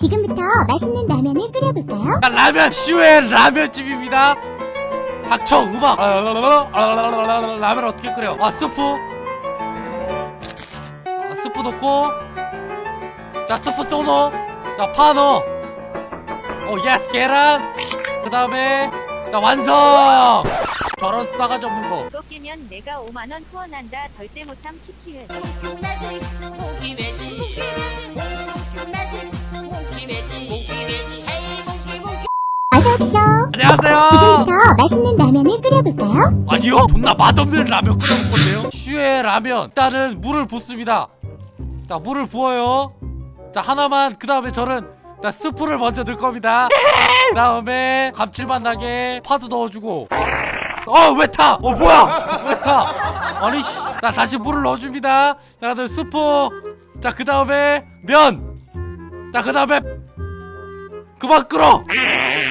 지금부터 맛있는 라면을 끓여볼까요? 자, 라면 슈의 라면집입니다. 닥쳐 음악. 라면 어떻게 끓여? 아 스프. 아, 스프 넣고. 자 스프 또 넣어. 자파 넣어. 오 예스 계란. 그 다음에 자 완성. 저런 싸가지 없는 거. 이거 깨면 내가 5만원 후원한다 절대 못함 키키은 안녕하세요. 지금부터 맛있는 라면을 끓여볼까요? 아니요 존나 맛없는 라면 끓여 먹을 건데요? 슈의 라면. 일단은 물을 붓습니다. 자 물을 부어요. 자 하나만 그 다음에 저는 자 스프를 먼저 넣을 겁니다. 그 다음에 감칠맛 나게 파도 넣어주고. 어 왜 타? 어 뭐야? 왜 타? 아니 씨 나 다시 물을 넣어줍니다. 자 그다음에 스프. 자 그 다음에 면 자 그 다음에 그만 끓어!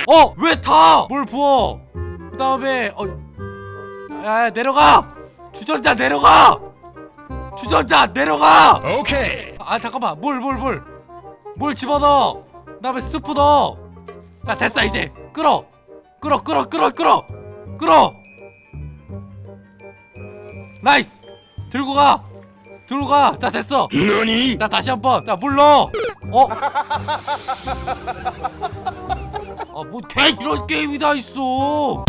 어왜 타? 물 부어? 그 다음에 어 야, 내려가! 주전자 내려가! 주전자 내려가! 오케이. 아 잠깐만. 물 물 물. 물 집어넣어. 그 다음에 스프 넣어. 자 됐어 이제. 끓어. 끓어 끓어 끓어 끓어. 끓어. 나이스. 들고 가. 들고 가 자 됐어. 너니? 자 다시 한번. 자 물 넣어 어? 아뭐돼 이런 게임이 다 있어.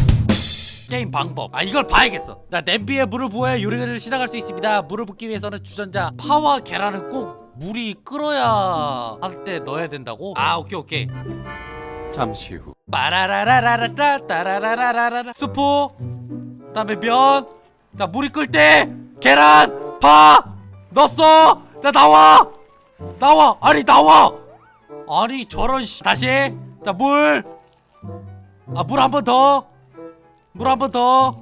게임 방법. 아 이걸 봐야겠어. 자 냄비에 물을 부어야 요리를 시작할 수 있습니다. 물을 붓기 위해서는 주전자 파와 계란은 꼭 물이 끓어야 할 때 넣어야 된다고? 아 오케이 오케이. 잠시 후. 빠라라라라라라 따라라라라라 스프 그다음에 면 자 물이 끓 때 계란 파. 넣었어. 자 나와 나와 아니 나와! 아니 저런 씨 다시 자 물 아 물 한 번 더. 물 한 번 더.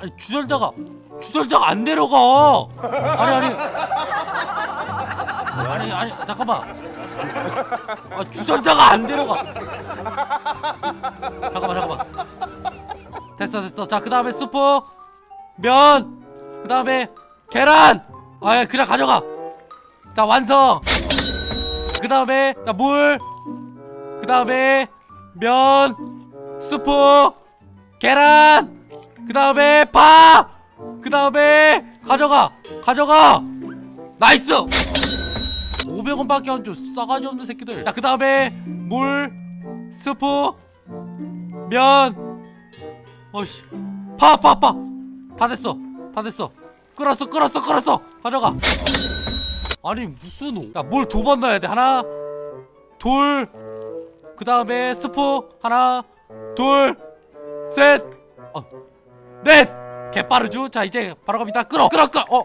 아니 주전자가 주전자가 안 내려가. 아니 아니. 아니 아니 잠깐만. 아 주전자가 안 내려가. 잠깐만 잠깐만. 됐어 됐어. 자 그 다음에 스프 면 그 다음에 계란. 아 그냥 가져가 자 완성! 그 다음에 자물그 다음에 면. 스프. 계란. 그 다음에 파그 다음에 가져가. 가져가! 나이스! 500원밖에 안 줘. 싸가지 없는 새끼들. 자그 다음에 물. 스프. 면. 어이씨. 파파 파. 다 됐어. 다 됐어. 끓었어 끓었어 끓었어. 가져가 아니 무슨 야물 두번 넣어야 돼? 하나 둘 그 다음에 스프 하나 둘셋넷! 개빠르죠? 자 이제 바로 갑니다. 끓어! 끓어 끓어! 어.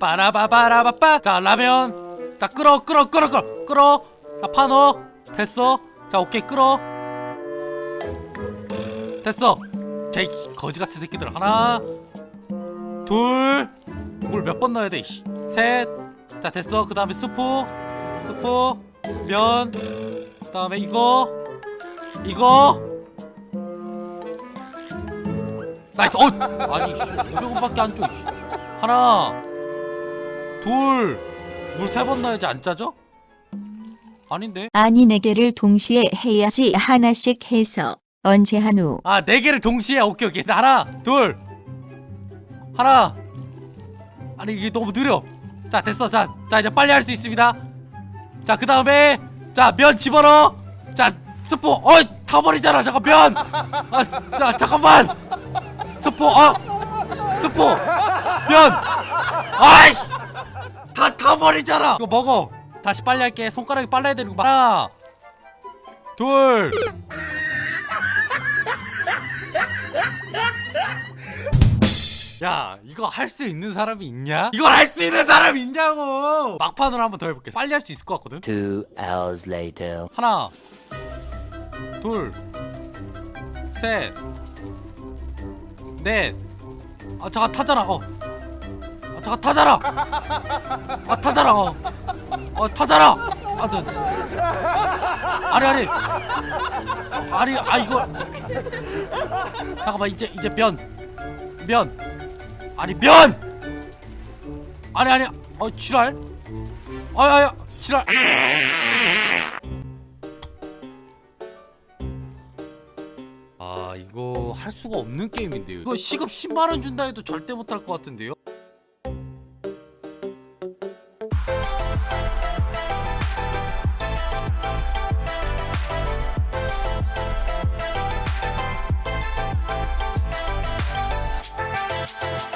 빠라바바라바빠. 자 라면. 자 끓어 끓어 끓어 끓어. 끓어. 자파 넣어 됐어. 자 오케이 끓어. 됐어. 제이 거지 같은 새끼들. 하나 둘. 물 몇 번 넣어야 돼셋자 됐어. 그 다음에 스프 스프 면. 그 다음에 이거. 이거. 나이스. 어 아니 500원밖에 안 줘. 씨. 하나. 둘. 물 세 번 넣어야지 안 짜져? 아닌데? 아니 네 개를 동시에 해야지 하나씩 해서. 언제 한우 아네 개를 동시에? 오케이 오케이. 하나 둘 하나. 아니 이게 너무 느려. 자 됐어. 자, 자 이제 빨리 할 수 있습니다. 자 그 다음에 자 면 집어넣어. 자 스프 어이 타버리잖아. 잠깐 면아자 잠깐만. 스프 아 스프 면. 아이 다 타버리잖아. 이거 먹어. 다시 빨리 할게. 손가락이 빨라야 되는 거 봐. 하나 둘 야 이거 할 수 있는 사람이 있냐? 이걸 할 수 있는 사람 이 있냐고! 막판으로 한번 더 해볼게 빨리 할 수 있을 것 같거든? Two hours later. 하나 둘셋넷아 잠깐 타잖아 어. 아, 잠깐 타잖아 아 타잖아 어, 어 타잖아 아 네. 아니 아니. 아니 아 이거. 잠깐만 이제 이제 면. 면. 아니 면! 아니 아니 어 지랄? 아야야 지랄! 아 이거 할 수가 없는 게임인데요. 이거 시급 10만원 준다 해도 절대 못할 것 같은데요 Música